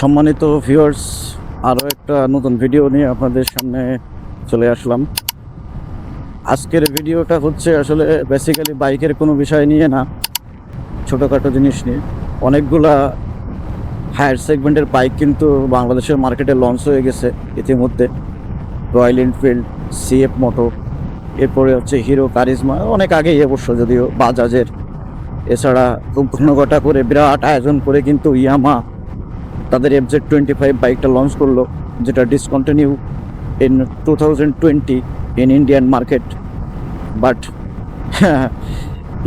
সম্মানিত ভিউয়ার্স আরও একটা নতুন ভিডিও নিয়ে আপনাদের সামনে চলে আসলাম। আজকের ভিডিওটা হচ্ছে আসলে বেসিক্যালি বাইকের কোনো বিষয় নিয়ে না, ছোটোখাটো জিনিস নিয়ে। অনেকগুলা হায়ার সেগমেন্টের বাইক কিন্তু বাংলাদেশের মার্কেটে লঞ্চ হয়ে গেছে ইতিমধ্যে। রয়্যাল এনফিল্ড সিএফ মোটো এরপরে হচ্ছে হিরো কারিজমা অনেক আগেই অবশ্য যদিও বাজাজের। এছাড়া খুব ঘনঘটা করে বিরাট আয়োজন করে কিন্তু ইয়ামা তাদের এফজেড টোয়েন্টি ফাইভ বাইকটা লঞ্চ করল, যেটা discontinue in two thousand twenty in Indian market but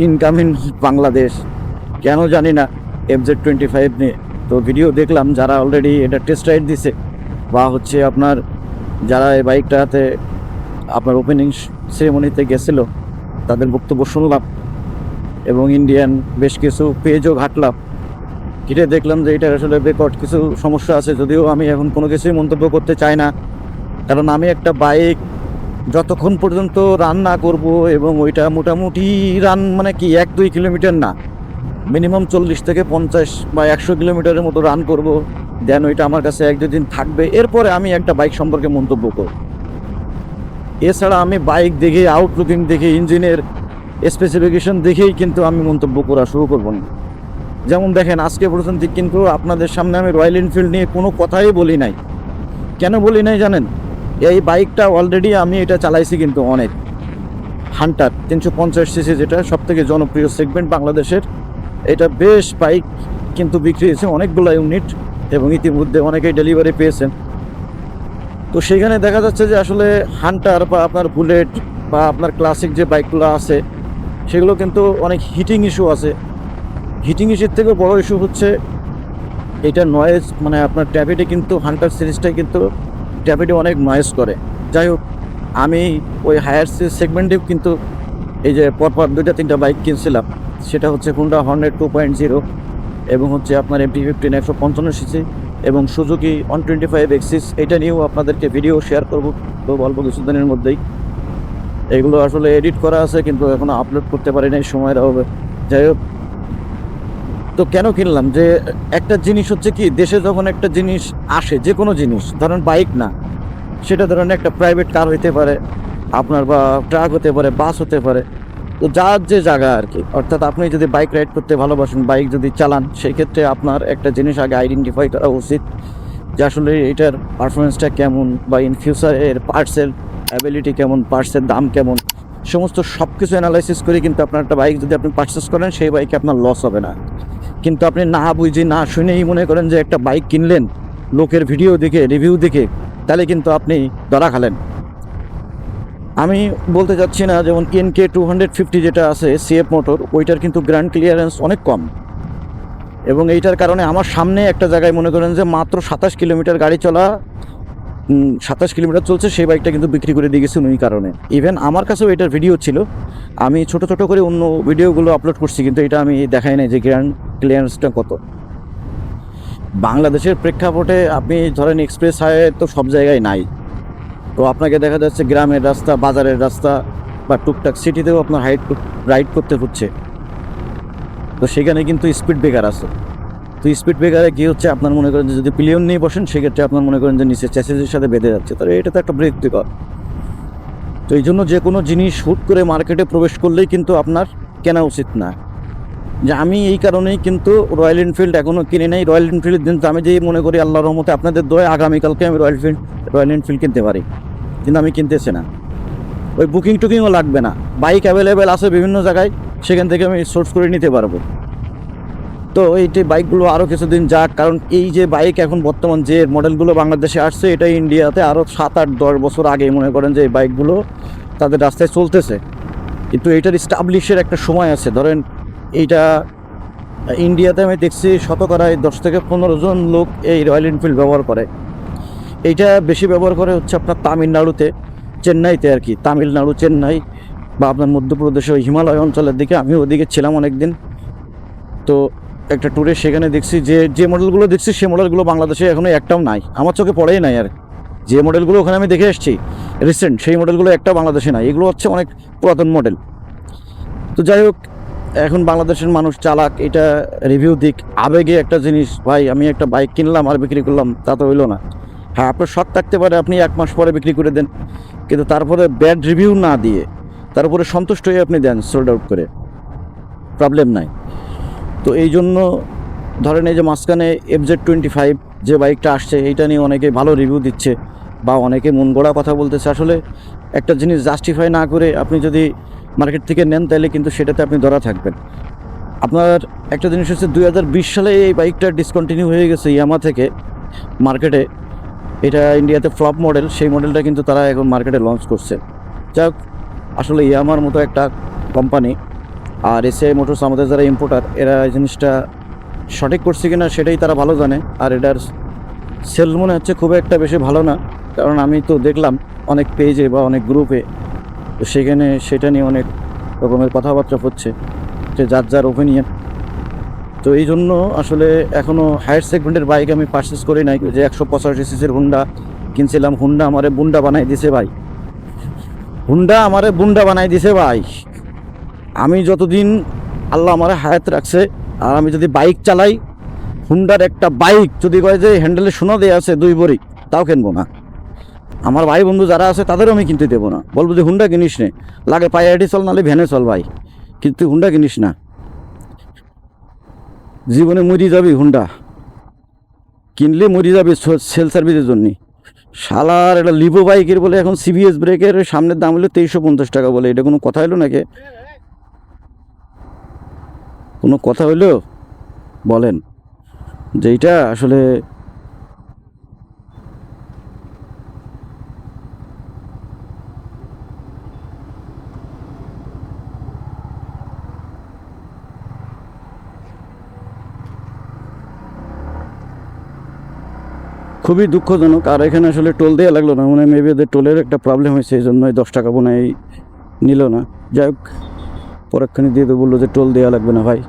income in Bangladesh কেন জানি না এফজেড টোয়েন্টি ফাইভ নিয়ে। তো ভিডিও দেখলাম, যারা অলরেডি এটা টেস্ট রাইড দিছে, বা হচ্ছে আপনার যারা এই বাইকটাতে আপনার ওপেনিং সেরেমনিতে গেছিল, তাদের বক্তব্য শুনলাম এবং ইন্ডিয়ান বেশ কিছু পেজও ঘাটলাম। ঘিরে দেখলাম যে এটা আসলে বেকট কিছু সমস্যা আছে, যদিও আমি এখন কোনো কিছুই মন্তব্য করতে চাই না। কারণ আমি একটা বাইক যতক্ষণ পর্যন্ত রান না করব এবং ওইটা মোটামুটি রান মানে কি, এক দুই কিলোমিটার না। মিনিমাম চল্লিশ থেকে পঞ্চাশ বা একশো কিলোমিটারের মতো রান করব। দেন ওইটা আমার কাছে এক দুদিন থাকবে। এরপরে আমি একটা বাইক সম্পর্কে মন্তব্য করব। এছাড়া আমি বাইক দেখে, আউটলুকিং দেখে, ইঞ্জিনের স্পেসিফিকেশন দেখেই কিন্তু আমি মন্তব্য করা শুরু করব না। যেমন দেখেন, আজকে পর্যন্ত কিন্তু আপনাদের সামনে আমি রয়্যাল এনফিল্ড নিয়ে কোনো কথাই বলি নাই। কেন বলি নাই জানেন? এই বাইকটা অলরেডি আমি এটা চালাইছি কিন্তু অনেক। হান্টার তিনশো পঞ্চাশ সিসি যেটা সব থেকে জনপ্রিয় সেগমেন্ট বাংলাদেশের। এটা বেশ বাইক কিন্তু বিক্রি হয়েছে অনেকগুলো ইউনিট এবং ইতিমধ্যে অনেকেই ডেলিভারি পেয়েছেন। তো সেখানে দেখা যাচ্ছে যে আসলে হান্টার বা আপনার বুলেট বা আপনার ক্লাসিক যে বাইকগুলো আছে, সেগুলো কিন্তু অনেক হিটিং ইস্যু আছে। হিটিং ইস্যুর থেকেও বড় ইস্যু হচ্ছে এটা নয়েজ মানে আপনার ট্যাবেটে কিন্তু হান্টার সিরিজটাই কিন্তু ট্যাবেটে অনেক নয়েজ করে। যাই হোক, আমি ওই হায়ার সেগমেন্টেও কিন্তু এই যে পরপর দুটা তিনটা বাইক কিনছিলাম, সেটা হচ্ছে Honda Hornet two point zero এবং হচ্ছে আপনার এমপি ফিফটিন একশো পঞ্চান্ন সিসি এবং Suzuki one twenty five access এটা নিয়েও আপনাদেরকে ভিডিও শেয়ার করব অল্প কিছুদিনের মধ্যেই। এগুলো আসলে এডিট করা আছে, কিন্তু এখনও আপলোড করতে পারি নাই সময়ের অভাবে যাই হোক তো কেন কিনলাম? যে একটা জিনিস হচ্ছে কি, দেশে যখন একটা জিনিস আসে, যে কোনো জিনিস, ধরেন বাইক না, সেটা ধরেন একটা প্রাইভেট কার হইতে পারে, আপনার বা ট্রাক হতে পারে বাস হতে পারে, তো যার যে জায়গা আর কি, অর্থাৎ আপনি যদি বাইক রাইড করতে ভালোবাসেন বাইক যদি চালান সেই ক্ষেত্রে আপনার একটা জিনিস আগে আইডেন্টিফাই করা উচিত যে আসলে এটার পারফরমেন্সটা কেমন বা ইন ফিউচার এর পার্টসের অ্যাবিলিটি কেমন পার্টসের দাম কেমন, সমস্ত সব কিছু অ্যানালাইসিস করে কিন্তু আপনার একটা বাইক যদি আপনি পারচেস করেন, সেই বাইকে আপনার লস হবে না। কিন্তু আপনি না বুঝে না শুনেই মনে করেন যে একটা বাইক কিনলেন, লোকের ভিডিও দেখে রিভিউ দেখে, তাহলে কিন্তু আপনি ধরা খালেন। আমি বলতে চাচ্ছি না, যেমন কে টু হান্ড্রেড ফিফটি যেটা আছে সিএফ মোটর ওইটার কিন্তু গ্র্যান্ড ক্লিয়ারেন্স অনেক কম। এবং এইটার কারণে আমার সামনে একটা জায়গায় মনে করেন যে মাত্র সাতাশ কিলোমিটার গাড়ি চলা সাতাশ কিলোমিটার চলছে, সেই বাইকটা কিন্তু বিক্রি করে দিয়ে গেছেন ওই কারণে। ইভেন আমার কাছেও এটার ভিডিও ছিল। আমি ছোট ছোট করে অন্য ভিডিওগুলো আপলোড করছি, কিন্তু এটা আমি দেখাই নাই যে গ্র্যান্ড ক্লিয়ারেন্সটা কত? বাংলাদেশের প্রেক্ষাপটে আপনি ধরেন এক্সপ্রেস হাইওয়ে তো সব জায়গায় নাই। তো আপনাকে দেখা যাচ্ছে গ্রামের রাস্তা, বাজারের রাস্তা বা টুকটাক সিটিতেও আপনার হাইট রাইড করতে হচ্ছে। তো সেখানে কিন্তু স্পিড ব্রেকার আছে। তো স্পিড ব্রেকারে কী হচ্ছে আপনার মনে করেন যে যদি পিলিয়ন নিয়ে বসেন, সেক্ষেত্রে আপনার মনে করেন যে নিচে চ্যাসেজের সাথে বেঁধে যাচ্ছে। তাহলে এটা তো একটা বিরক্তিকর তো এই জন্য যে কোনো জিনিস হুট করে মার্কেটে প্রবেশ করলেই কিন্তু আপনার কেনা উচিত না। যে আমি এই কারণেই কিন্তু রয়্যাল এনফিল্ড এখনও কিনে নেই। রয়্যাল এনফিল্ড কিন্তু আমি যেই মনে করি আল্লাহ রহমতে আপনাদের দোয় আগামীকালকে আমি রয়্যাল ফিল্ড রয়্যাল এনফিল্ড কিনতে পারি। কিন্তু আমি কিনতেছি না। ওই বুকিং টুকিংও লাগবে না। বাইক অ্যাভেলেবেল আছে বিভিন্ন জায়গায়। সেখান থেকে আমি সোর্স করে নিতে পারব। তো এইটি বাইকগুলো আরও কিছুদিন যাক, কারণ এই যে বাইক এখন বর্তমান যে মডেলগুলো বাংলাদেশে আসছে, এটা ইন্ডিয়াতে আরও সাত আট দশ বছর আগে মনে করেন যে এই বাইকগুলো তাদের রাস্তায় চলতেছে। কিন্তু এটার স্টাবলিশের একটা সময় আছে। ধরেন এইটা ইন্ডিয়াতে আমি দেখছি শতকরায় দশ থেকে পনেরো জন লোক এই রয়্যাল এনফিল্ড ব্যবহার করে। এইটা বেশি ব্যবহার করে হচ্ছে আপনার তামিলনাড়ুতে, চেন্নাইতে আর কি। তামিলনাড়ু, চেন্নাই বা আপনার মধ্যপ্রদেশে ওই হিমালয় অঞ্চলের দিকে আমি ওদিকে ছিলাম অনেক দিন তো একটা ট্যুরে সেখানে দেখছি যে যে মডেলগুলো দেখছি, সে মডেলগুলো বাংলাদেশে এখনও একটাও নাই। আমার চোখে পড়েই নাই আর। যে মডেলগুলো ওখানে আমি দেখে এসেছি রিসেন্ট সেই মডেলগুলো একটা বাংলাদেশে নাই। এগুলো হচ্ছে অনেক পুরাতন মডেল তো যাই হোক এখন বাংলাদেশের মানুষ চালাক, এটা রিভিউ দিক। আবেগে একটা জিনিস, ভাই, আমি একটা বাইক কিনলাম আর বিক্রি করলাম, তা তো হইল না। হ্যাঁ আপনার শখ থাকতে পারে আপনি এক মাস পরে বিক্রি করে দেন, কিন্তু তারপরে ব্যাড রিভিউ না দিয়ে, তার উপরে সন্তুষ্ট হয়ে আপনি দেন সোল্ড আউট করে। প্রবলেম নাই। তো এই জন্য ধরেন এই যে মাঝখানে এফজেড টোয়েন্টি ফাইভ যে বাইকটা আসছে, এইটা নিয়ে অনেকে ভালো রিভিউ দিচ্ছে, বা অনেকে মন গড়া কথা বলতেছে। আসলে একটা জিনিস জাস্টিফাই না করে আপনি যদি মার্কেট থেকে নেন তাহলে কিন্তু সেটাতে আপনি ধরা থাকবেন। আপনার একটা জিনিস হচ্ছে দু হাজার বিশ সালে এই বাইকটা ডিসকন্টিনিউ হয়ে গেছে ইয়ামা থেকে মার্কেটে। এটা ইন্ডিয়াতে ফ্লপ মডেল সেই মডেলটা কিন্তু তারা এখন মার্কেটে লঞ্চ করছে। যাক, আসলে ইয়ামার মতো একটা কোম্পানি আর এসিআই মোটরস আমাদের যারা ইম্পোর্টার এরা এই জিনিসটা সঠিক করছে কি না সেটাই তারা ভালো জানে। আর এটার সেল মনে হচ্ছে খুব একটা বেশি ভালো না, কারণ আমি তো দেখলাম অনেক পেজে বা অনেক গ্রুপে তো সেখানে সেটা নিয়ে অনেক রকমের কথাবার্তা হচ্ছে, যে যার যার ওপিনিয়ন তো এই জন্য আসলে এখনও হায়ার সেগমেন্টের বাইক আমি পারচেস করি নাই, যে একশো পঁচাশি সিসির হুন্ডা কিনছিলাম। হুন্ডা আমারে বুন্ডা বানাই দিছে ভাই। হুন্ডা আমারে বুন্ডা বানাই দিছে ভাই। আমি যতদিন আল্লাহ আমার হায়াত রাখছে, আর আমি যদি বাইক চালাই হুন্ডার একটা বাইক যদি কয় যে হ্যান্ডেলে সোনা দেওয়া আছে দুই বড়ি তাও কিনবো না। আমার ভাই বন্ধু যারা আছে, তাদেরও আমি কিনতে দেবো না। বলব যে হুন্ডা কিনিস নে। লাগে পায়ে হেঁটে চল নাহলে ভ্যানে চল ভাই। কিন্তু হুন্ডা কিনিস না। জীবনে মরি যাবি হুন্ডা কিনলে মরি যাবি সেল সার্ভিসের জন্য। শালার, এটা লিভো বাইকের বলে এখন সিবিএস ব্রেকের সামনের দাম হলো তেইশশো পঞ্চাশ টাকা বলে। এটা কোনো কথা হলো নাকি? কোনো কথা হইল বলেন। যে এইটা আসলে খুবই দুঃখজনক। আর এখানে আসলে টোল দেওয়া লাগল না। মানে মেবি ওদের টোলের একটা প্রবলেম হয়েছে, এই জন্য দশ টাকা বোনাই নিল না। যাই হোক, পরক্ষণে দিয়ে তো বলল যে টোল দেওয়া লাগবে না ভাই।